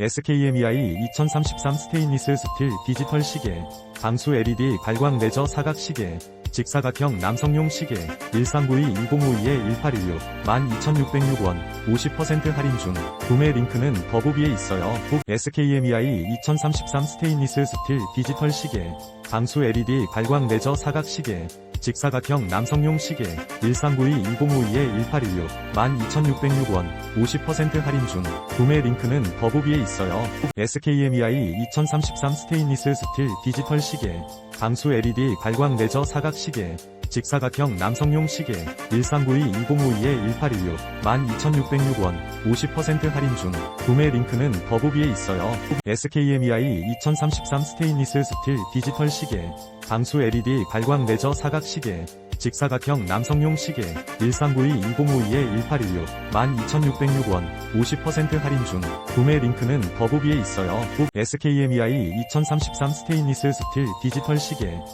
SKMEI 2033 스테인리스 스틸 디지털 시계, 방수 LED 발광 레저 사각 시계, 직사각형 남성용 시계, 1392-2052-1816, 12,606원, 50% 할인 중, 구매 링크는 더보기에 있어요. 꼭 SKMEI 2033 스테인리스 스틸 디지털 시계, 방수 LED 발광 레저 사각 시계, 직사각형 남성용 시계 1392-2052-1816 12,606원 50% 할인 중 구매 링크는 더보기에 있어요. SKMEI 2033 스테인리스 스틸 디지털 시계 방수 LED 발광 레저 사각 시계 직사각형 남성용 시계 1392-2052-1816 12,606원 50% 할인 중 구매 링크는 더보기에 있어요. SKMEI 2033 스테인리스 스틸 디지털 시계 방수 LED 발광 레저 사각 시계 직사각형 남성용 시계 1392-2052-1816 12,606원 50% 할인 중 구매 링크는 더보기에 있어요. SKMEI 2033 스테인리스 스틸 디지털 시계